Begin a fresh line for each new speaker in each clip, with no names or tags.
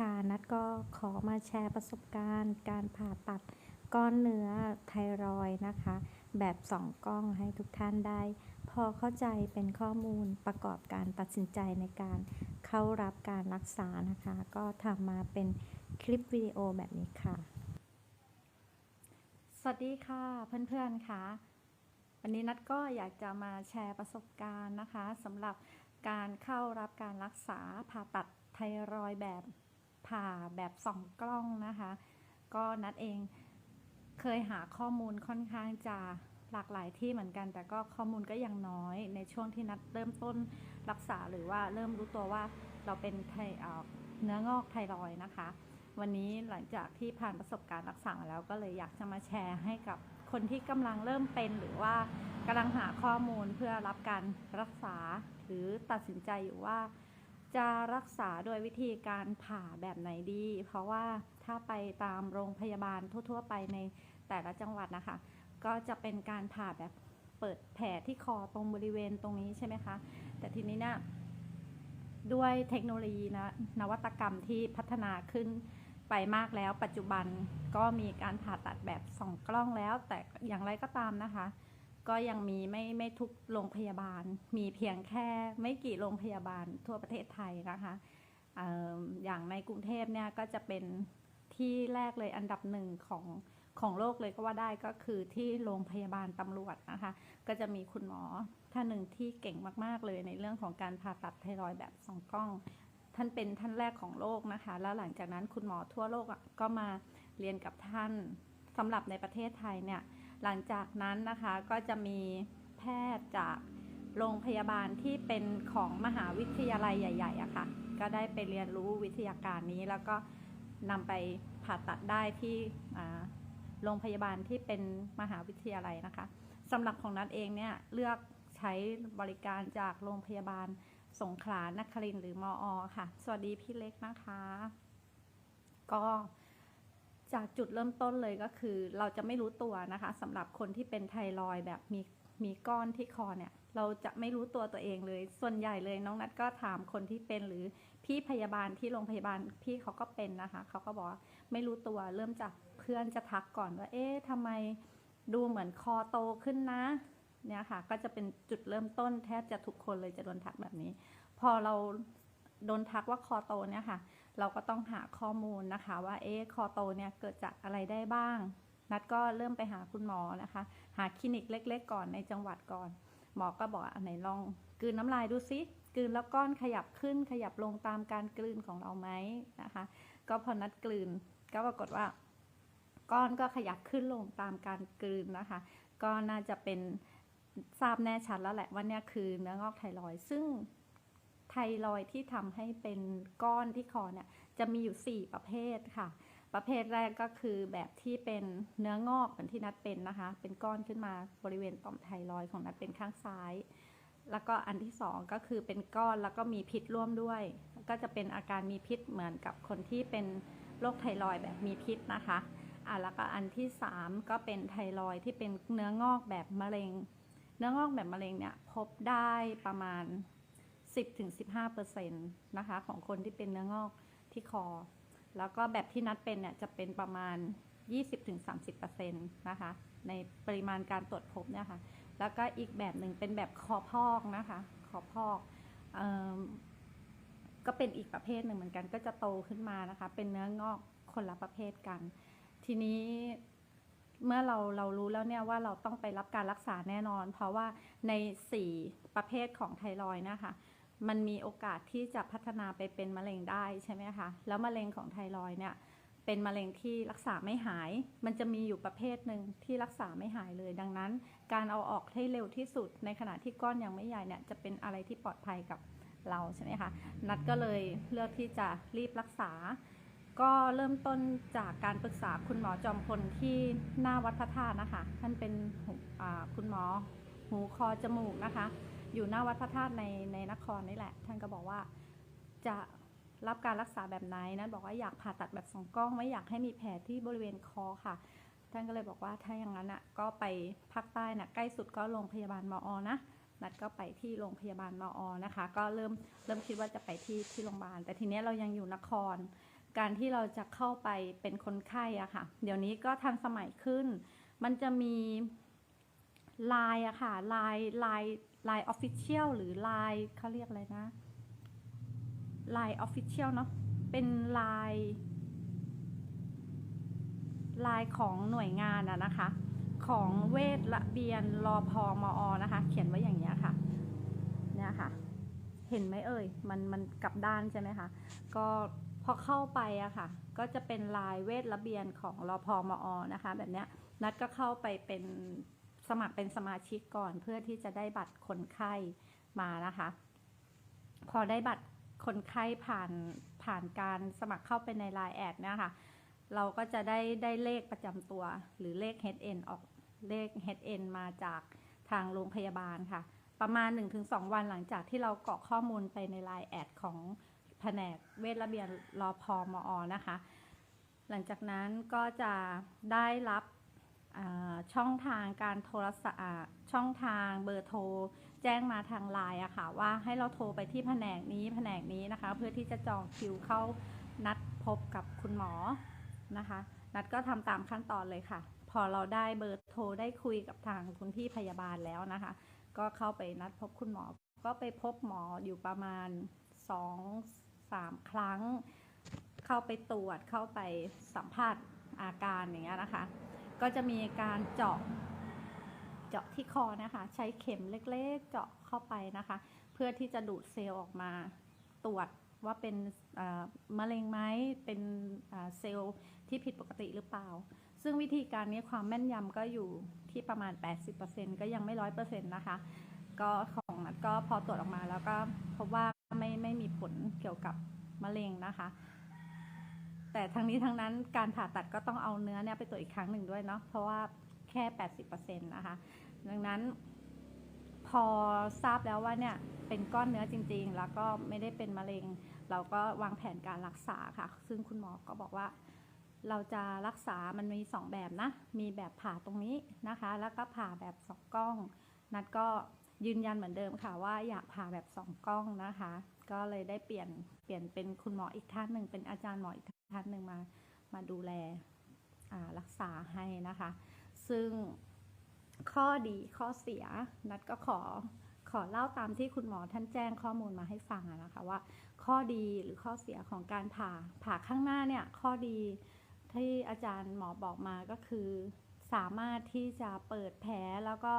ค่ะนัดก็ขอมาแชร์ประสบการณ์ การผ่าตัดก้อนเนื้อไทรอยนะคะ แบบสองกล้องให้ทุกท่านได้ พอเข้าใจเป็นข้อมูลประกอบการตัดสินใจในการเข้ารับการรักษานะคะ ก็ทำมาเป็นคลิปวิดีโอแบบนี้ค่ะ สวัสดีค่ะเพื่อนๆค่ะ วันนี้นัดก็อยากจะมาแชร์ประสบการณ์นะคะสำหรับการเข้ารับการรักษาผ่าตัดไทรอยแบบ ผ่าแบบสองกล้องนะคะ ก็นัดเองเคยหาข้อมูลค่อนข้างจะหลากหลายที่เหมือนกัน แต่ก็ข้อมูลก็ยังน้อยในช่วงที่นัดเริ่มต้นรักษาหรือว่าเริ่มรู้ตัวว่าเราเป็นไทเนื้องอกไทรอยนะคะ วันนี้หลังจากที่ผ่านประสบการณ์รักษามาแล้วก็เลยอยากจะมาแชร์ให้กับคนที่กำลังเริ่มเป็นหรือว่ากำลังหาข้อมูลเพื่อรับการรักษาหรือตัดสินใจอยู่ว่า จะรักษาโดยวิธีการผ่าแบบไหนดี เพราะว่าถ้าไปตามโรงพยาบาลทั่ว ๆ ไปในแต่ละจังหวัดนะคะ ก็จะเป็นการผ่าแบบเปิดแผลที่คอตรงบริเวณตรงนี้ใช่ไหมคะ แต่ทีนี้เนี่ยด้วยเทคโนโลยีนะนวัตกรรมที่พัฒนาขึ้นไปมากแล้ว ปัจจุบันก็มีการผ่าตัดแบบสองกล้องแล้ว แต่อย่างไรก็ตามนะคะ ก็ยังมีไม่ไม่ทุกโรงพยาบาล มีเพียงแค่ไม่กี่โรงพยาบาลทั่วประเทศไทยนะคะอออย่างในกรุงเทพเนี่ยก็จะเป็นที่แรกเลยอันดับหนึ่งของของโลกเลยก็ว่าได้ก็คือที่โรงพยาบาลตำรวจนะคะ ก็จะมีคุณหมอท่านหนึ่งที่เก่งมาก ๆ เลยในเรื่องของการผ่าตัดไทรอยด์แบบสองกล้อง ท่านเป็นท่านแรกของโลกนะคะ แล้วหลังจากนั้นคุณหมอทั่วโลกอะก็มาเรียนกับท่านสำหรับในประเทศไทยเนี่ย หลังจากนั้นนะคะก็จะมีแพทย์จากโรงพยาบาลที่เป็นของมหาวิทยาลัยใหญ่ๆอะค่ะ ก็ได้ไปเรียนรู้วิทยาการนี้แล้วก็นำไปผ่าตัดได้ที่โรงพยาบาลที่เป็นมหาวิทยาลัยนะคะสำหรับของนัดเองเนี่ยเลือกใช้บริการจากโรงพยาบาลสงขลานครินหรือมออค่ะ สวัสดีพี่เล็กนะคะ ก็ จากจุดเริ่มต้นเลยก็คือ เราจะไม่รู้ตัวนะคะสำหรับคนที่เป็นไทรอยแบบมีมีก้อนที่คอเนี่ย เราจะไม่รู้ตัวตัวเองเลย ส่วนใหญ่เลยน้องนัดก็ถามคนที่เป็นหรือพี่พยาบาลที่โรงพยาบาลพี่เขาก็เป็นนะคะเขาก็บอกไม่รู้ตัวเริ่มจากเพื่อนจะทักก่อนว่า เอ๊ะทำไมดูเหมือนคอโตขึ้นนะเนี่ยค่ะ ก็จะเป็นจุดเริ่มต้นแทบจะทุกคนเลยจะโดนทักแบบนี้ พอเราโดนทักว่าคอโตเนี่ยค่ะ เราก็ต้องหาข้อมูลนะคะว่าเอ๊ะคอโตเนี่ยเกิดจากอะไรได้บ้าง นัดก็เริ่มไปหาคุณหมอนะคะ หาคลินิกเล็ก ๆ ก่อนในจังหวัดก่อน หมอก็บอกอันไหนลองกลืนน้ำลายดูซิกลืนแล้วก้อนขยับขึ้นขยับลงตามการกลืนของเราไหมนะคะ ก็พอนัดกลืนก็ปรากฏว่า ก้อนก็ขยับขึ้นลงตามการกลืนนะคะ ก็น่าจะเป็นทราบแน่ชัดแล้วแหละว่าเนี่ยคือเนื้องอกไทรอยซึ่ง ไทรอยที่ทำให้เป็นก้อนที่คอเนี่ยจะมีอยู่ 4 ประเภทค่ะ ประเภทแรกก็คือแบบที่เป็นเนื้องอกเหมือนที่นัดเป็นนะคะ เป็นก้อนขึ้นมาบริเวณต่อมไทรอยของนัดเป็นข้างซ้าย แล้วก็อันที่ 2 ก็คือเป็นก้อนแล้วก็มีพิษร่วมด้วย ก็จะเป็นอาการมีพิษเหมือนกับคนที่เป็นโรคไทรอยแบบมีพิษนะคะอะแล้วก็อันที่ 3 ก็เป็นไทรอยที่เป็นเนื้องอกแบบมะเร็ง เนื้องอกแบบมะเร็งเนี่ยพบได้ประมาณ 10-15%นะคะของคนที่เป็นเนื้องอกที่คอ แล้วก็แบบที่นัดเป็นเนี่ยจะเป็นประมาณ 20-30%นะคะในปริมาณการตรวจพบเนี่ยค่ะ แล้วก็อีกแบบหนึ่งเป็นแบบคอพอกนะคะคอพอกอก็เป็นอีกประเภทหนึ่งเหมือนกัน ก็จะโตขึ้นมานะคะ เป็นเนื้องอกคนละประเภทกัน ทีนี้เมื่อเราเรารู้แล้วเนี่ยว่าเราต้องไปรับการรักษาแน่นอน เพราะว่าใน 4 ประเภทของไทรอยนะคะ มันมีโอกาสที่จะพัฒนาไปเป็นมะเร็งได้ใช่ไหมคะ แล้วมะเร็งของไทรอยเนี่ยเป็นมะเร็งที่รักษาไม่หาย มันจะมีอยู่ประเภทหนึ่งที่รักษาไม่หายเลย ดังนั้น การเอาออกให้เร็วที่สุด ในขณะที่ก้อนยังไม่ใหญ่เนี่ยจะเป็นอะไรที่ปลอดภัยกับเราใช่ไหมคะ นัดก็เลยเลือกที่จะรีบรักษา ก็เริ่มต้นจากการปรึกษาคุณหมอจอมพลที่หน้าวัดพระธาตุนะคะ ท่านเป็นคุณหมอหูคอจมูกนะคะ อยู่หน้าวัดพระธาตุในในนครนี่แหละ ท่านก็บอกว่าจะรับการรักษาแบบไหนนั้นบอกว่าอยากผ่าตัดแบบสองกล้องไม่อยากให้มีแผลที่บริเวณคอค่ะ ท่านก็เลยบอกว่าถ้าอย่างนั้นอะก็ไปภาคใต้น่ะใกล้สุดก็โรงพยาบาลมออนะนัดก็ไปที่โรงพยาบาลมออนะคะ ก็เริ่มเริ่มคิดว่าจะไปที่ที่โรงพยาบาล แต่ทีเนี้ยเรายังอยู่นคร การที่เราจะเข้าไปเป็นคนไข้อะค่ะ เดี๋ยวนี้ก็ทันสมัยขึ้น มันจะมีไลน์อะค่ะไลน์ไลน์ ลน์ออฟฟิเชียลหรือไลน์เขาเรียกอะไรนะไลน์ออฟฟิเชียลเนาะเป็นไลน์ไลน์ของหน่วยงานอะนะคะ ของเวทระเบียนรอพอมอนะคะ เขียนไว้อย่างเงี้ค่ะ เนี่ยค่ะ เห็นไหมเอ่ย มันมันกลับด้านใช่ไหมคะ ก็พอเข้าไปอะค่ะ ก็จะเป็นลายเวทระเบียนของรอพอมอนะคะ แบบเนี้ย นัดก็เข้าไปเป็น สมัครเป็นสมาชิกก่อนเพื่อที่จะได้บัตรคนไข้มานะคะ พอได้บัตรคนไข้ผ่านผ่านการสมัครเข้าไปในไลน์แอดเนี่ยค่ะเราก็จะได้ได้เลขประจำตัว หรือเลข HN ออกเลข HN มาจากทางโรงพยาบาลค่ะ ประมาณ 1-2 วันหลังจากที่เรากรอกข้อมูลไปในไลน์แอดของแผนกเวชระเบียนรอพอมอนะคะ หลังจากนั้นก็จะได้รับ ช่องทางการโทรศัพท์ช่องทางเบอร์โทร แจ้งมาทางไลน์อะค่ะว่าให้เราโทรไปที่แผนกนี้แผนกนี้นะคะ เพื่อที่จะจองคิวเข้านัดพบกับคุณหมอนะคะ นัดก็ทำตามขั้นตอนเลยค่ะ พอเราได้เบอร์โทรได้คุยกับทางคุณพี่พยาบาลแล้วนะคะ ก็เข้าไปนัดพบคุณหมอ ก็ไปพบหมออยู่ประมาณสองสามครั้ง เข้าไปตรวจเข้าไปสัมภาษณ์อาการอย่างเงี้ยนะคะ ก็จะมีการเจาะเจาะที่คอนะคะ ใช้เข็มเล็กๆ เจาะเข้าไปนะคะ เพื่อที่จะดูดเซลล์ออกมาตรวจว่าเป็นมะเร็งไหมเป็นเซลล์ที่ผิดปกติหรือเปล่า ซึ่งวิธีการนี้ความแม่นยำก็อยู่ที่ประมาณ 80%ก็ยังไม่ร้อยเปอร์เซ็นต์นะคะ ก็ของนัดก็พอตรวจออกมาแล้วก็พบว่าไม่ไม่มีผลเกี่ยวกับมะเร็งนะคะ แต่ทั้งนี้ทั้งนั้นการผ่าตัดก็ต้องเอาเนื้อเนี่ยไปตรวจอีกครั้งหนึ่งด้วยเนาะเพราะว่าแค่ 80%นะคะ ดังนั้นพอทราบแล้วว่าเนี่ยเป็นก้อนเนื้อจริง ๆ แล้วก็ไม่ได้เป็นมะเร็ง เราก็วางแผนการรักษาค่ะ ซึ่งคุณหมอก็บอกว่า เราจะรักษามันมีสองแบบนะ มีแบบผ่าตรงนี้นะคะ แล้วก็ผ่าแบบสองกล้อง นัดก็ยืนยันเหมือนเดิมค่ะว่าอยากผ่าแบบสองกล้องนะคะ ก็เลยได้เปลี่ยนเปลี่ยนเป็นคุณหมออีกท่านหนึ่งเป็นอาจารย์หมออีกท่านหนึ่งมามาดูแลรักษาให้นะคะ ซึ่งข้อดีข้อเสียนัดก็ขอขอเล่าตามที่คุณหมอท่านแจ้งข้อมูลมาให้ฟังนะคะว่า ข้อดีหรือข้อเสียของการผ่าผ่าข้างหน้าเนี่ยข้อดีที่อาจารย์หมอบอกมาก็คือ สามารถที่จะเปิดแผลแล้วก็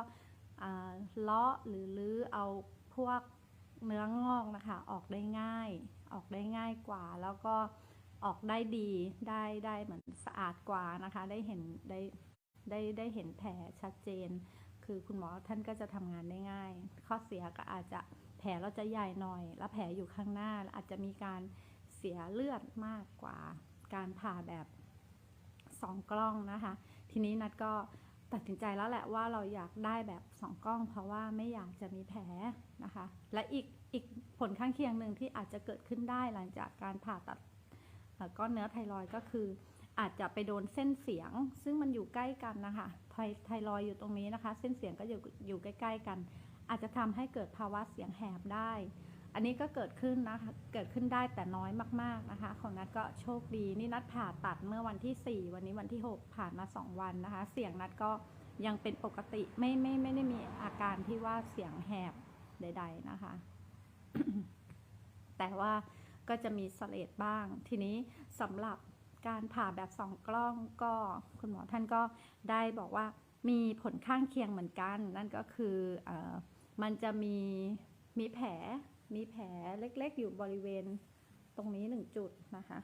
เลาะหรือลื้อเอาพวก เนื้องอกนะคะ ออกได้ง่าย ออกได้ง่ายกว่า แล้วก็ออกได้ดีได้ได้เหมือนสะอาดกว่านะคะ ได้เห็นได้ได้ได้เห็นแผลชัดเจน คือคุณหมอท่านก็จะทำงานได้ง่าย ข้อเสียก็อาจจะแผลเราจะใหญ่หน่อย แล้วแผลอยู่ข้างหน้าอาจจะมีการเสียเลือดมากกว่า การผ่าแบบสองกล้องนะคะ ทีนี้นัดก็ ตัดสินใจแล้วแหละว่าเราอยากได้แบบสองกล้อง เพราะว่าไม่อยากจะมีแผลนะคะ และอีกอีกผลข้างเคียงหนึ่งที่อาจจะเกิดขึ้นได้หลังจากการผ่าตัดก้อนเนื้อไทรอยก็คือ อาจจะไปโดนเส้นเสียง ซึ่งมันอยู่ใกล้กันนะคะไทไทรอยอยู่ตรงนี้นะคะ เส้นเสียงก็อยู่อยู่ใกล้ ๆ กัน อาจจะทำให้เกิดภาวะเสียงแหบได้ อันนี้ก็เกิดขึ้นนะคะเกิดขึ้นได้แต่น้อยมากๆนะคะ ของนัดก็โชคดีนี่นัดผ่าตัดเมื่อวันที่ 4 วันนี้วันที่ 6 ผ่านมา 2 วันนะคะ เสียงนัดก็ยังเป็นปกติไม่ไม่ไม่ได้มีอาการที่ว่าเสียงแหบใด ๆนะคะ แต่ว่าก็จะมีสเลดบ้าง ทีนี้สำหรับการผ่าแบบสองกล้องก็คุณหมอท่านก็ได้บอกว่ามีผลข้างเคียงเหมือนกัน นั่นก็คือเออมันจะมีมีแผล มีแผลเล็กๆ อยู่บริเวณตรงนี้หนึ่งจุดนะคะ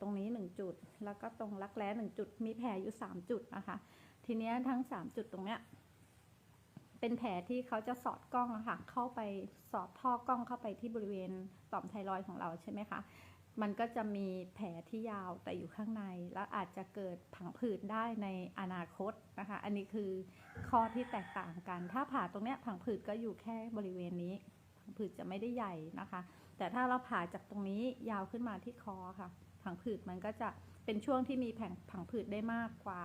ตรงนี้หนึ่งจุด แล้วก็ตรงรักแร้หนึ่งจุด มีแผลอยู่สามจุดนะคะ ทีนี้ทั้งสามจุดตรงเนี้ยเป็นแผลที่เขาจะสอดกล้องอะค่ะเข้าไปสอดท่อกล้องเข้าไปที่บริเวณต่อมไทรอยของเราใช่ไหมคะ มันก็จะมีแผลที่ยาวแต่อยู่ข้างใน แล้วอาจจะเกิดผังผืดได้ในอนาคตนะคะ อันนี้คือข้อที่แตกต่างกัน ถ้าผ่าตรงเนี้ยผังผืดก็อยู่แค่บริเวณนี้ ผืดจะไม่ได้ใหญ่นะคะ แต่ถ้าเราผ่าจากตรงนี้ยาวขึ้นมาที่คอค่ะ ผังผืดมันก็จะเป็นช่วงที่มีแผงผังผืดได้มากกว่า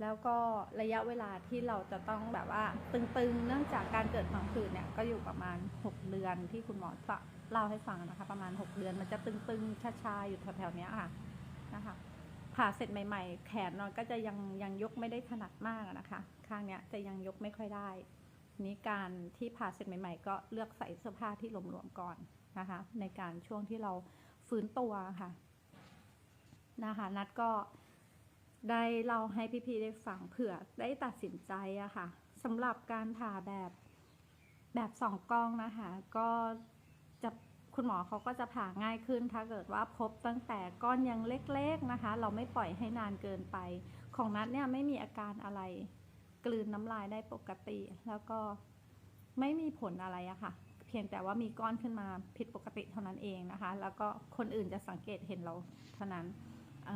แล้วก็ระยะเวลาที่เราจะต้องแบบว่าตึงๆ เนื่องจากการเกิดผังผืดเนี่ยก็อยู่ประมาณ 6 เดือนที่คุณหมอเล่าให้ฟังนะคะ ประมาณ 6 เดือนมันจะตึงๆชาๆอยู่แถวๆนี้ค่ะนะคะผ่าเสร็จใหม่ ๆ แขนนอนก็จะยังยังยกไม่ได้ถนัดมากนะคะ ข้างเนี้ยจะยังยกไม่ค่อยได้ นี้การที่ผ่าเสร็จใหม่ๆ ก็เลือกใส่เสื้อผ้าที่หลวมๆก่อนนะคะ ในการช่วงที่เราฟื้นตัวค่ะนะคะนัดก็ได้เล่าให้พี่ๆได้ฟังเผื่อได้ตัดสินใจอะค่ะสำหรับการผ่าแบบแบบสองกล้องนะคะ ก็จะคุณหมอเขาก็จะผ่าง่ายขึ้น ถ้าเกิดว่าพบตั้งแต่ก้อนยังเล็กๆนะคะ เราไม่ปล่อยให้นานเกินไป ของนัดเนี่ยไม่มีอาการอะไร กลืนน้ำลายได้ปกติ แล้วก็ไม่มีผลอะไรอะค่ะ เพียงแต่ว่ามีก้อนขึ้นมาผิดปกติเท่านั้นเองนะคะ แล้วก็คนอื่นจะสังเกตเห็นเราเท่านั้นเ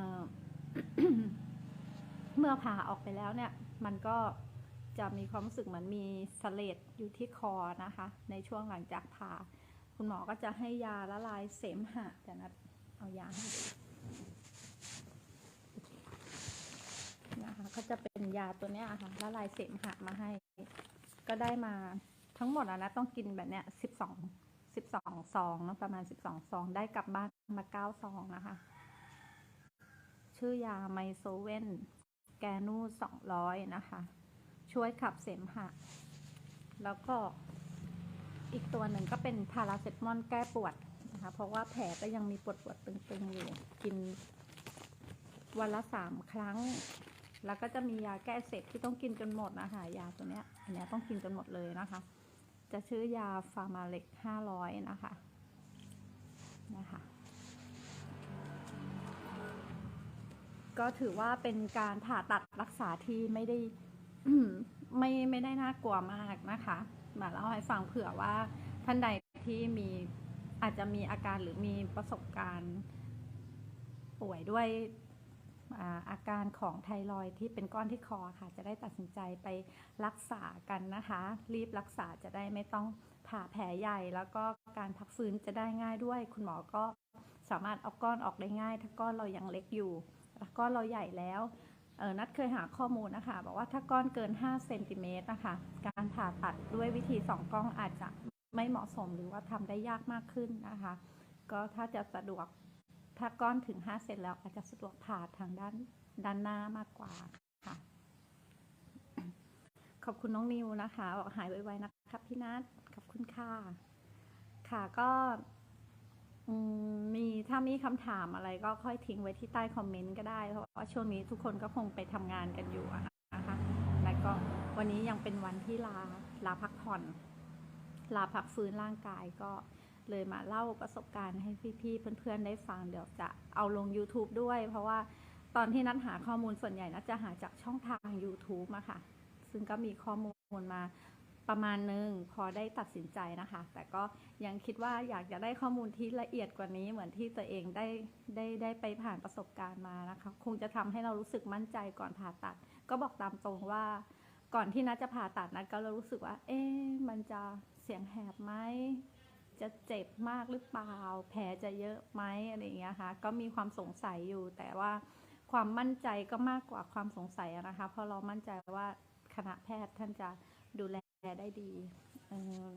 เมื่อผ่าออกไปแล้วเนี่ย มันก็จะมีความรู้สึกเหมือนมีสเลดอยู่ที่คอนะคะ ในช่วงหลังจากผ่า คุณหมอก็จะให้ยาละลายเสมหะแต่นัดเอายาให้ดู นะคะก็จะเป็นยาตัวเนี้ยค่ะละลายเสมหะมาให้ ก็ได้มาทั้งหมดอะนะต้องกินแบบเนี้ยสิบสองสิบสองซองนะประมาณสิบสองซองได้กลับบ้านมาเก้าซองนะคะ ชื่อยาไมโซเวนแกนูสองร้อยนะคะ ช่วยขับเสมหะ แล้วก็อีกตัวหนึ่งก็เป็นพาราเซตามอลแก้ปวดนะคะ เพราะว่าแผลก็ยังมีปวดปวดตึงๆอยู่ กินวันละสามครั้ง แล้วก็จะมียาแก้เสพที่ต้องกินจนหมดนะคะ ยาตัวเนี้ย อันนี้ต้องกินจนหมดเลยนะคะ จะชื่อยาฟาร์มาเล็กห้าร้อยนะคะนะคะก็ถือว่าเป็นการผ่าตัดรักษาที่ไม่ได้ไม่ไม่ได้น่ากลัวมากนะคะ มาเล่าให้ฟังเผื่อว่าท่านใดที่มีอาจจะมีอาการหรือมีประสบการณ์ป่วยด้วย อาการของไทรอยที่เป็นก้อนที่คอค่ะ จะได้ตัดสินใจไปรักษากันนะคะ รีบรักษาจะได้ไม่ต้องผ่าแผลใหญ่ แล้วก็การพักฟื้นจะได้ง่ายด้วย คุณหมอก็สามารถเอาก้อนออกได้ง่าย ถ้าก้อนเรายังเล็กอยู่ถ้าก้อนเราใหญ่แล้วนัดเคยหาข้อมูลนะคะ บอกว่าถ้าก้อนเกิน 5 เซนติเมตรนะคะ การผ่าตัดด้วยวิธีสองกล้องอาจจะไม่เหมาะสมหรือว่าทำได้ยากมากขึ้นนะคะ ก็ถ้าจะสะดวก ถ้าก้อนถึง 5 เซนแล้วอาจจะสะดวกผ่าทางด้านด้านหน้ามากกว่าค่ะ ขอบคุณน้องนิวนะคะบอกหายไวๆนะครับพี่นัทขอบคุณค่ะ ค่ะก็มีถ้ามีคำถามอะไรก็ค่อยทิ้งไว้ที่ใต้คอมเมนต์ก็ได้ เพราะว่าช่วงนี้ทุกคนก็คงไปทำงานกันอยู่นะคะ แล้วก็วันนี้ยังเป็นวันที่ลาลาพักผ่อน ลาพักฟื้นร่างกายก็ เลยมาเล่าประสบการณ์ให้พี่ๆเพื่อนๆได้ฟังเดี๋ยวจะเอาลง YouTube ด้วย เพราะว่าตอนที่นัดหาข้อมูลส่วนใหญ่นัดจะหาจากช่องทาง YouTube อะค่ะ ซึ่งก็มีข้อมูลมาประมาณนึงพอได้ตัดสินใจนะคะ แต่ก็ยังคิดว่าอยากจะได้ข้อมูลที่ละเอียดกว่านี้เหมือนที่ตัวเองได้ได้ได้ไปผ่านประสบการณ์มานะคะ คงจะทำให้เรารู้สึกมั่นใจก่อนผ่าตัด ก็บอกตามตรงว่า ก่อนที่นัดจะผ่าตัดนัดก็รู้สึกว่า เอ๊ะมันจะเสียงแหบไหม จะเจ็บมากหรือเปล่า แผลจะเยอะไหมอะไรอย่างเงี้ยค่ะ ก็มีความสงสัยอยู่ แต่ว่าความมั่นใจก็มากกว่าความสงสัยนะคะ เพราะเรามั่นใจว่าคณะแพทย์ท่านจะดูแลได้ดีเออ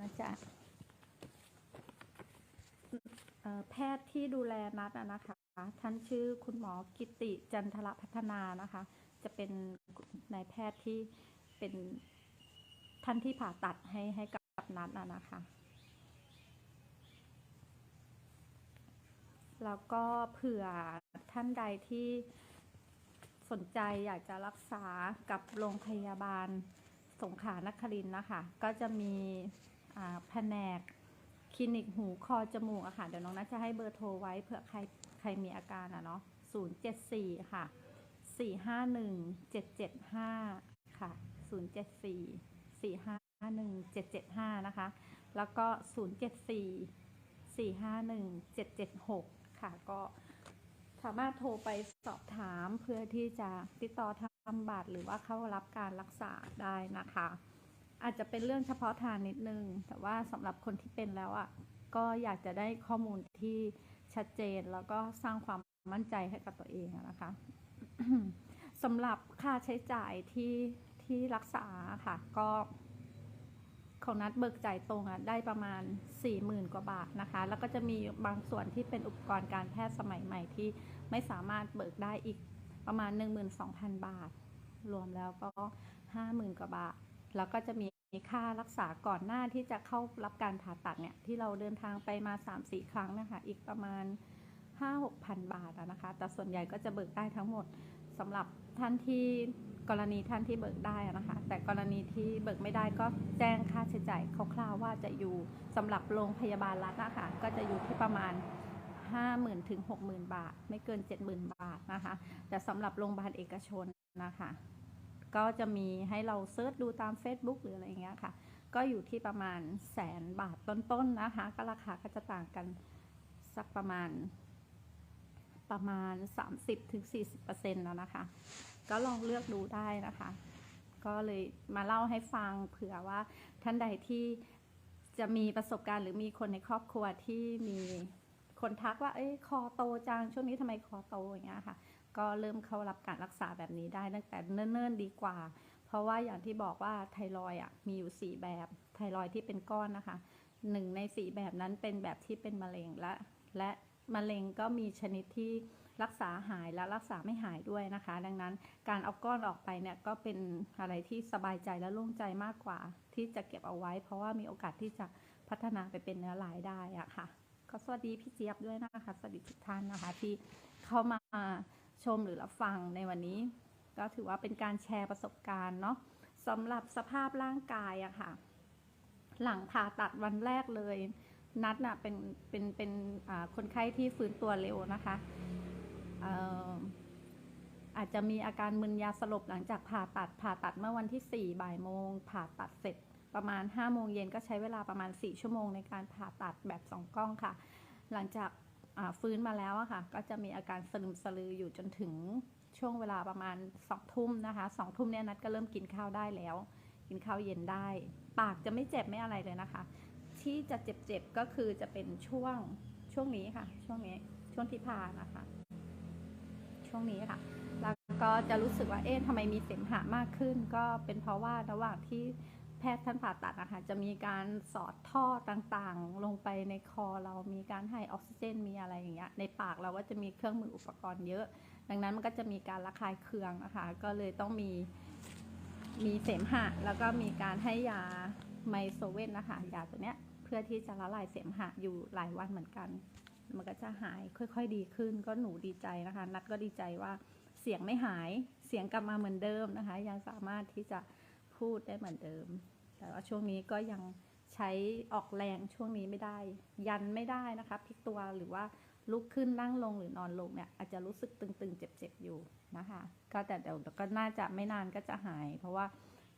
น่าจะแพทย์ที่ดูแลนัดนะคะ ท่านชื่อคุณหมอกิติจันทรพัฒนานะคะ จะเป็นนายแพทย์ที่เป็นท่านที่ผ่าตัดให้ให้กับ กับนัดอะนะคะ แล้วก็เผื่อท่านใดที่สนใจอยากจะรักษากับโรงพยาบาลสงขลานครินนะคะ ก็จะมีอ่าแผนกคลินิกหูคอจมูกอะค่ะ เดี๋ยวน้องนัทจะให้เบอร์โทรไว้เผื่อใครใครมีอาการอะเนาะ074ค่ะ451 775ค่ะ074 451 775 นะคะ แล้วก็ 074 451 776 ค่ะ ก็สามารถโทรไปสอบถามเพื่อที่จะติดต่อทำบัตรหรือว่าเข้ารับการรักษาได้นะคะ อาจจะเป็นเรื่องเฉพาะทางนิดนึง แต่ว่าสำหรับคนที่เป็นแล้วอะ ก็อยากจะได้ข้อมูลที่ชัดเจนแล้วก็สร้างความมั่นใจให้กับตัวเองนะคะสำหรับค่าใช้จ่ายที่ที่รักษาค่ะก็ ของนัดเบิกจ่ายตรงอะได้ประมาณ 40,000 กว่าบาทนะคะ แล้วก็จะมีบางส่วนที่เป็นอุปกรณ์การแพทย์สมัยใหม่ที่ไม่สามารถเบิกได้อีกประมาณ 12,000 บาท รวมแล้วก็ 50,000 กว่าบาท แล้วก็จะมีค่ารักษาก่อนหน้าที่จะเข้ารับการผ่าตัดเนี่ยที่เราเดินทางไปมา 3-4 ครั้งนะคะ อีกประมาณ 5-6,000 บาทนะคะ แต่ส่วนใหญ่ก็จะเบิกได้ทั้งหมดสำหรับท่านที่ กรณีท่านที่เบิกได้นะคะ แต่กรณีที่เบิกไม่ได้ก็แจ้งค่าใช้จ่ายคร่าวๆว่าจะอยู่สำหรับโรงพยาบาลรัฐนะคะก็จะอยู่ที่ประมาณ 50,000ถึง60,000 บาท ไม่เกิน 70,000 บาทนะคะ แต่สำหรับโรงพยาบาลเอกชนนะคะ ก็จะมีให้เราเซิร์ชดูตาม Facebook หรืออะไรอย่างเงี้ยค่ะ ก็อยู่ที่ประมาณแสนบาทต้นๆนะคะ ก็ราคาก็จะต่างกันสักประมาณ ประมาณ 30-40%แล้วนะคะ ก็ลองเลือกดูได้นะคะ ก็เลยมาเล่าให้ฟังเผื่อว่าท่านใดที่จะมีประสบการณ์หรือมีคนในครอบครัวที่มีคนทักว่า เอ้ยคอโตจังช่วงนี้ทำไมคอโตอย่างเงี้ยค่ะ ก็เริ่มเข้ารับการรักษาแบบนี้ได้ตั้งแต่เนิ่นๆดีกว่า เพราะว่าอย่างที่บอกว่าไทรอยอะมีอยู่ 4 แบบไทรอยที่เป็นก้อนนะคะหนึ่งใน 4 แบบนั้นเป็นแบบที่เป็นมะเร็งและและ มะเร็งก็มีชนิดที่รักษาหายและรักษาไม่หายด้วยนะคะ ดังนั้นการเอาก้อนออกไปเนี่ยก็เป็นอะไรที่สบายใจและโล่งใจมากกว่า ที่จะเก็บเอาไว้ เพราะว่ามีโอกาสที่จะพัฒนาไปเป็นเนื้อลายได้อะค่ะก็สวัสดีพี่เจี๊ยบด้วยนะคะสวัสดีทุกท่านนะคะที่เข้ามาชมหรือรับฟังในวันนี้ ก็ถือว่าเป็นการแชร์ประสบการณ์เนาะสำหรับสภาพร่างกายอะค่ะ หลังผ่าตัดวันแรกเลย นัดน่ะเป็นเป็นเป็นคนไข้ที่ฟื้นตัวเร็วนะคะอาจจะมีอาการมึนยาสลบหลังจากผ่าตัด ผ่าตัดเมื่อวันที่ 4 บ่ายโมง ผ่าตัดเสร็จประมาณ 5 โมงเย็นก็ใช้เวลาประมาณ 4 ชั่วโมงในการผ่าตัดแบบ 2 กล้องค่ะ หลังจากาฟื้นมาแล้วอะค่ะ ก็จะมีอาการสลึมสลืออยู่จนถึงช่วงเวลาประมาณ 2 ทุ่มนะคะ2ทุ่มเนี่ยนัดก็เริ่มกินข้าวได้แล้ว กินข้าวเย็นได้ ปากจะไม่เจ็บไม่อะไรเลยนะคะ ที่จะเจ็บๆก็คือจะเป็นช่วงช่วงนี้ค่ะ ช่วงนี้ช่วงที่ผ่านะคะ ช่วงนี้ค่ะ แล้วก็จะรู้สึกว่าเอ๊ะทำไมมีเสมหะมากขึ้น ก็เป็นเพราะว่าระหว่างที่แพทย์ท่านผ่าตัดนะคะจะมีการสอดท่อต่างๆ ลงไปในคอเรามีการให้ออกซิเจนมีอะไรอย่างเงี้ยในปากเราก็จะมีเครื่องมืออุปกรณ์เยอะ ดังนั้นมันก็จะมีการระคายเคืองนะคะก็เลยต้องมีมีเสมหะแล้วก็มีการให้ยาไมโซเวนนะคะยาตัวเนี้ย พื่อที่จะละลายเสมหะอยู่หลายวันเหมือนกัน มันก็จะหายค่อย ๆ ดีขึ้นก็หนูดีใจนะคะ นัดก็ดีใจว่าเสียงไม่หายเสียงกลับมาเหมือนเดิมนะคะ ยังสามารถที่จะพูดได้เหมือนเดิม แต่ว่าช่วงนี้ก็ยังใช้ออกแรงช่วงนี้ไม่ได้ ยันไม่ได้นะคะพลิกตัวหรือว่าลุกขึ้นนั่งลงหรือนอนลงเนี่ยอาจจะรู้สึกตึงๆ เจ็บๆอยู่นะคะ ก็แต่เดี๋ยวก็น่าจะไม่นานก็จะหาย เพราะว่า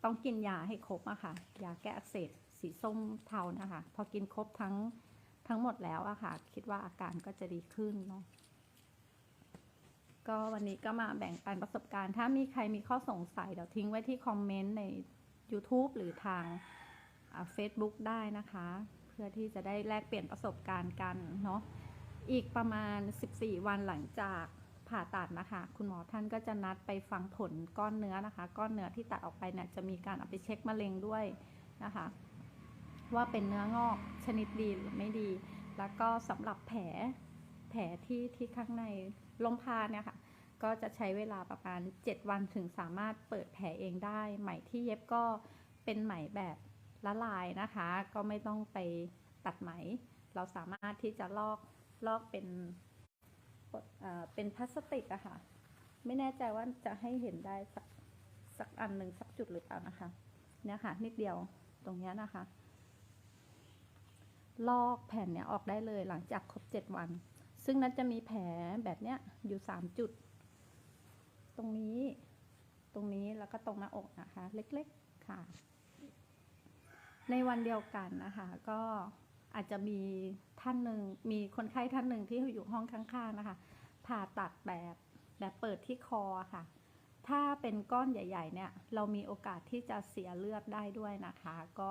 ต้องกินยาให้ครบอะค่ะยาแก้อักเสบ สีส้มเทานะคะ พอกินครบทั้งทั้งหมดแล้วอะค่ะ คิดว่าอาการก็จะดีขึ้นเนาะก็วันนี้ก็มาแบ่งปันประสบการณ์ ถ้ามีใครมีข้อสงสัย เดี๋ยวทิ้งไว้ที่คอมเมนต์ใน YouTube หรือทางเฟซบุ๊กได้นะคะ เพื่อที่จะได้แลกเปลี่ยนประสบการณ์กันเนาะอีกประมาณ 14 วันหลังจากผ่าตัดนะคะ คุณหมอท่านก็จะนัดไปฟังผลก้อนเนื้อนะคะ ก้อนเนื้อที่ตัดออกไปเนี่ยจะมีการเอาไปเช็คมะเร็งด้วยนะคะ ว่าเป็นเนื้องอกชนิดดีหรือไม่ดี แล้วก็สำหรับแผลแผลที่ที่ข้างในลมพาเนี่ยค่ะ ก็จะใช้เวลาประมาณ 7 วันถึงสามารถเปิดแผลเองได้ ไหมที่เย็บก็เป็นไหมแบบละลายนะคะ ก็ไม่ต้องไปตัดไหม เราสามารถที่จะลอกลอกเป็นเป็นพลาสติกอะค่ะ ไม่แน่ใจว่าจะให้เห็นได้สักสักอันหนึ่งสักจุดหรือเปล่านะคะเนี่ยค่ะนิดเดียวตรงนี้นะคะ ลอกแผ่นเนี้ยออกได้เลยหลังจากครบเจ็ดวัน ซึ่งนั้นจะมีแผลแบบเนี้ยอยู่สามจุด ตรงนี้ ตรงนี้แล้วก็ตรงหน้าอกนะคะ เล็กๆค่ะ ในวันเดียวกันนะคะ ก็อาจจะมีท่านหนึ่งมีคนไข้ท่านหนึ่งที่อยู่ห้องข้างๆนะคะ ผ่าตัดแบบแบบเปิดที่คอค่ะ ถ้าเป็นก้อนใหญ่ ๆ เนี่ย เรามีโอกาสที่จะเสียเลือดได้ด้วยนะคะ ก็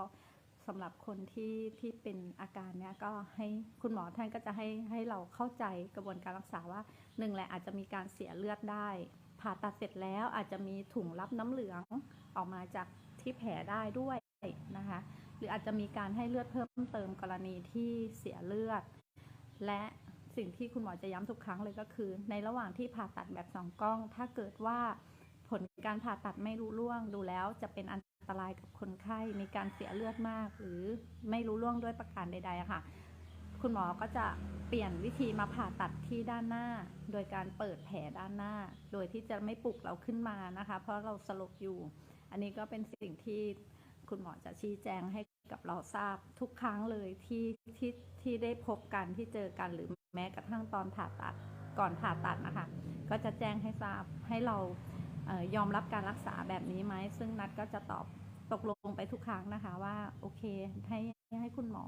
สำหรับคนที่ที่เป็นอาการเนี้ยก็ให้คุณหมอท่านก็จะให้ให้เราเข้าใจกระบวนการรักษาว่าหนึ่งแหละอาจจะมีการเสียเลือดได้ ผ่าตัดเสร็จแล้วอาจจะมีถุงรับน้ำเหลืองออกมาจากที่แผลได้ด้วยนะคะ หรืออาจจะมีการให้เลือดเพิ่มเติมกรณีที่เสียเลือด และสิ่งที่คุณหมอจะย้ำทุกครั้งเลยก็คือ ในระหว่างที่ผ่าตัดแบบสองกล้อง ถ้าเกิดว่า ลการผ่าตัดไม่รู้ล่วงดูแล้วจะเป็นอันตรายกับคนไข้มีการเสียเลือดมาก หรือไม่รู้ล่วงด้วยประการใดๆค่ะ คุณหมอก็จะเปลี่ยนวิธีมาผ่าตัดที่ด้านหน้า โดยการเปิดแผลด้านหน้า โดยที่จะไม่ปลุกเราขึ้นมานะคะ เพราะเราสลบอยู่ อันนี้ก็เป็นสิ่งที่คุณหมอจะชี้แจงให้กับเราทราบทุกครั้งเลยที่ที่ที่ได้พบกันที่เจอกันหรือแม้กระทั่งตอนผ่าตัดก่อนผ่าตัดนะคะ ก็จะแจ้งให้ทราบให้เรา ยอมรับการรักษาแบบนี้ไหม ซึ่งนัดก็จะตอบตกลงไปทุกครั้งนะคะว่าโอเคให้ให้คุณหมอ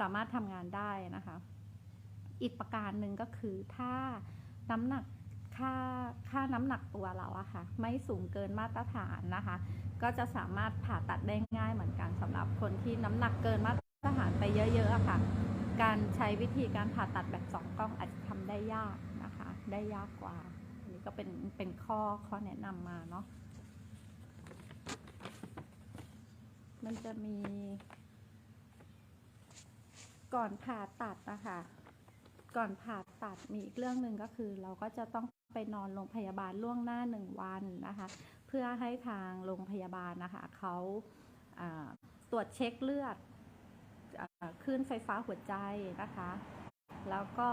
สามารถทำงานได้นะคะ อีกประการหนึ่งก็คือถ้าน้ำหนักค่าค่าน้ำหนักตัวเราอะค่ะ ไม่สูงเกินมาตรฐานนะคะ ก็จะสามารถผ่าตัดได้ง่ายเหมือนกันสำหรับคนที่น้ำหนักเกินมาตรฐานไปเยอะๆอะค่ะ การใช้วิธีการผ่าตัดแบบสองกล้องอาจจะทำได้ยากนะคะ ได้ยากกว่า ก็เป็นเป็นข้อข้อแนะนำมาเนาะมันจะมี ก่อนผ่าตัดนะคะก่อนผ่าตัดมีอีกเรื่องหนึ่งก็คือ เราก็จะต้องไปนอนโรงพยาบาลล่วงหน้าหนึ่งวันนะคะ เพื่อให้ทางโรงพยาบาลนะคะเขาตรวจเช็คเลือดอาคลื่นไฟฟ้าหัวใจนะคะ แล้วก็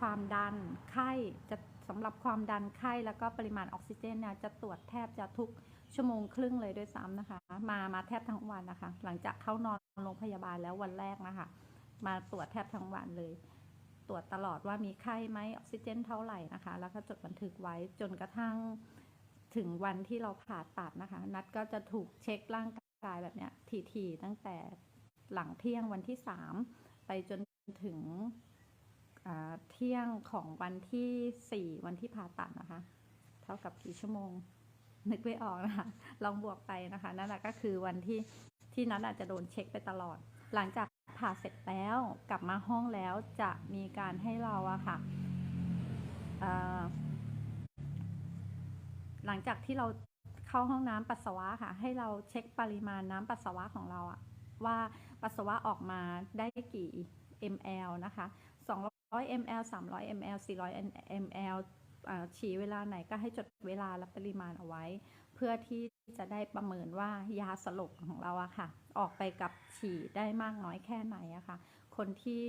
ความดันไข้จะ สำหรับความดันไข้แล้วก็ปริมาณออกซิเจนเนี่ยจะตรวจแทบจะทุกชั่วโมงครึ่งเลยด้วยซ้ำนะคะ มามาแทบทั้งวันนะคะ หลังจากเข้านอนโรงพยาบาลแล้ววันแรกนะคะ มาตรวจแทบทั้งวันเลย ตรวจตลอดว่ามีไข้ไหมออกซิเจนเท่าไหร่นะคะ แล้วก็จดบันทึกไว้จนกระทั่งถึงวันที่เราผ่าตัดนะคะ นัดก็จะถูกเช็คร่างกายแบบเนี้ยทีๆตั้งแต่หลังเที่ยงวันที่สามไปจนถึง เที่ยงของวันที่สี่วันที่ผ่าตัดนะคะ เท่ากับกี่ชั่วโมง นึกไม่ออกนะคะ ลองบวกไปนะคะ นั่นแหละก็คือวันที่ที่นัดอาจจะโดนเช็คไปตลอด หลังจากผ่าเสร็จแล้วกลับมาห้องแล้วจะมีการให้เราอะค่ะเอ่อหลังจากที่เราเข้าห้องน้ำปัสสาวะค่ะ ให้เราเช็คปริมาณน้ำปัสสาวะของเราอะว่าปัสสาวะออกมาได้กี่ ml นะคะ 200 ml 300 ml 400 ml อ่าฉี่เวลาไหนก็ให้จดเวลาและปริมาณเอาไว้ เพื่อที่จะได้ประเมินว่ายาสลบของเราอะค่ะ ออกไปกับฉี่ได้มากน้อยแค่ไหนอะค่ะ คนที่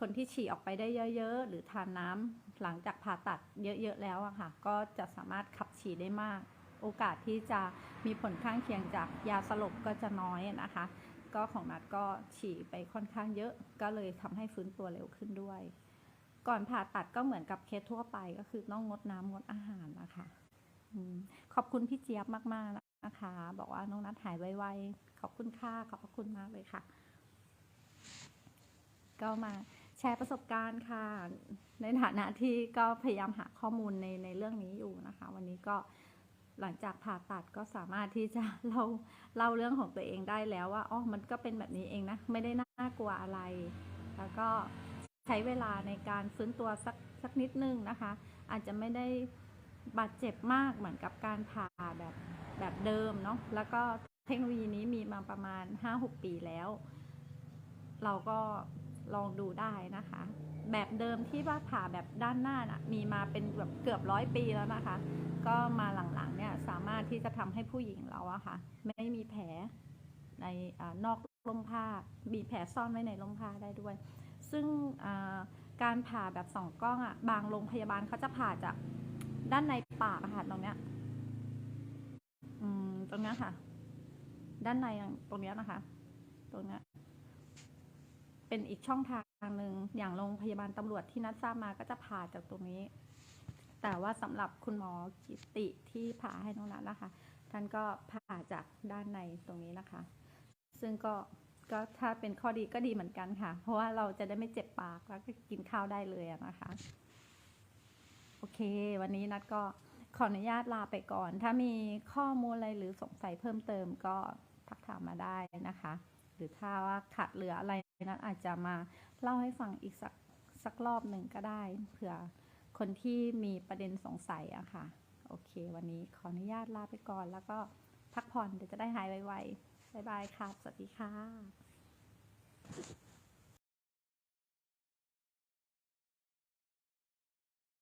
คนที่ฉี่ออกไปได้เยอะ ๆ หรือทานน้ำหลังจากผ่าตัดเยอะๆแล้วอะค่ะ ก็จะสามารถขับฉี่ได้มาก โอกาสที่จะมีผลข้างเคียงจากยาสลบก็จะน้อยนะคะ ก็ของนัดก็ฉี่ไปค่อนข้างเยอะ ก็เลยทำให้ฟื้นตัวเร็วขึ้นด้วย ก่อนผ่าตัดก็เหมือนกับเคสทั่วไปก็คือต้องงดน้ำงดอาหารนะคะขอบคุณพี่เจี๊ยบมาก ๆ นะคะ บอกว่าน้องนัดหายไวๆ ขอบคุณค่ะขอบพระคุณมากเลยค่ะ ก็มาแชร์ประสบการณ์ค่ะ ในฐานะที่ก็พยายามหาข้อมูลในในเรื่องนี้อยู่นะคะ วันนี้ก็หลังจากผ่าตัดก็สามารถที่จะเล่าเล่าเรื่องของตัวเองได้แล้วว่าอ๋อมันก็เป็นแบบนี้เองนะ ไม่ได้น่ากลัวอะไร แล้วก็ ใช้เวลาในการฟื้นตัวสักสักนิดนึงนะคะ อาจจะไม่ได้บาดเจ็บมากเหมือนกับการผ่าแบบแบบเดิมเนาะแล้วก็เทคโนโลยีนี้มีมาประมาณ 5-6 ปีแล้ว เราก็ลองดูได้นะคะ แบบเดิมที่ว่าผ่าแบบด้านหน้าน่ะมีมาเป็นแบบเกือบร้อยปีแล้วนะคะ ก็มาหลังๆเนี่ยสามารถที่จะทำให้ผู้หญิงเราอะค่ะ ไม่มีแผลในอนอกร่มผ้ามีแผลซ่อนไว้ในร่มผ้าได้ด้วย ซึ่งการผ่าแบบสองกล้องอะบางโรงพยาบาลเขาจะผ่าจากด้านในปากอะค่ะตรงเนี้ยตรงเนี้ยค่ะ ด้านในตรงเนี้ยนะคะ ตรงเนี้ยเป็นอีกช่องทางหนึ่งอย่างโรงพยาบาลตำรวจที่นัดทราบมาก็จะผ่าจากตรงนี้ แต่ว่าสำหรับคุณหมอกิติที่ผ่าให้น้องนัทนะคะ ท่านก็ผ่าจากด้านในตรงนี้นะคะ ซึ่งก็ ก็ถ้าเป็นข้อดีก็ดีเหมือนกันค่ะ เพราะว่าเราจะได้ไม่เจ็บปากแล้วก็กินข้าวได้เลยนะคะ โอเค วันนี้นัดก็ขออนุญาตลาไปก่อน ถ้ามีข้อมูลอะไรหรือสงสัยเพิ่มเติมก็ทักถามมาได้นะคะ หรือถ้าว่าขัดเหลืออะไรนัดอาจจะมาเล่าให้ฟังอีกสักสักรอบหนึ่งก็ได้เผื่อคนที่มีประเด็นสงสัยอะค่ะ โอเค วันนี้ขออนุญาตลาไปก่อน แล้วก็พักผ่อนเดี๋ยวจะได้หายไวๆ บายบายครับ สวัสดีค่ะ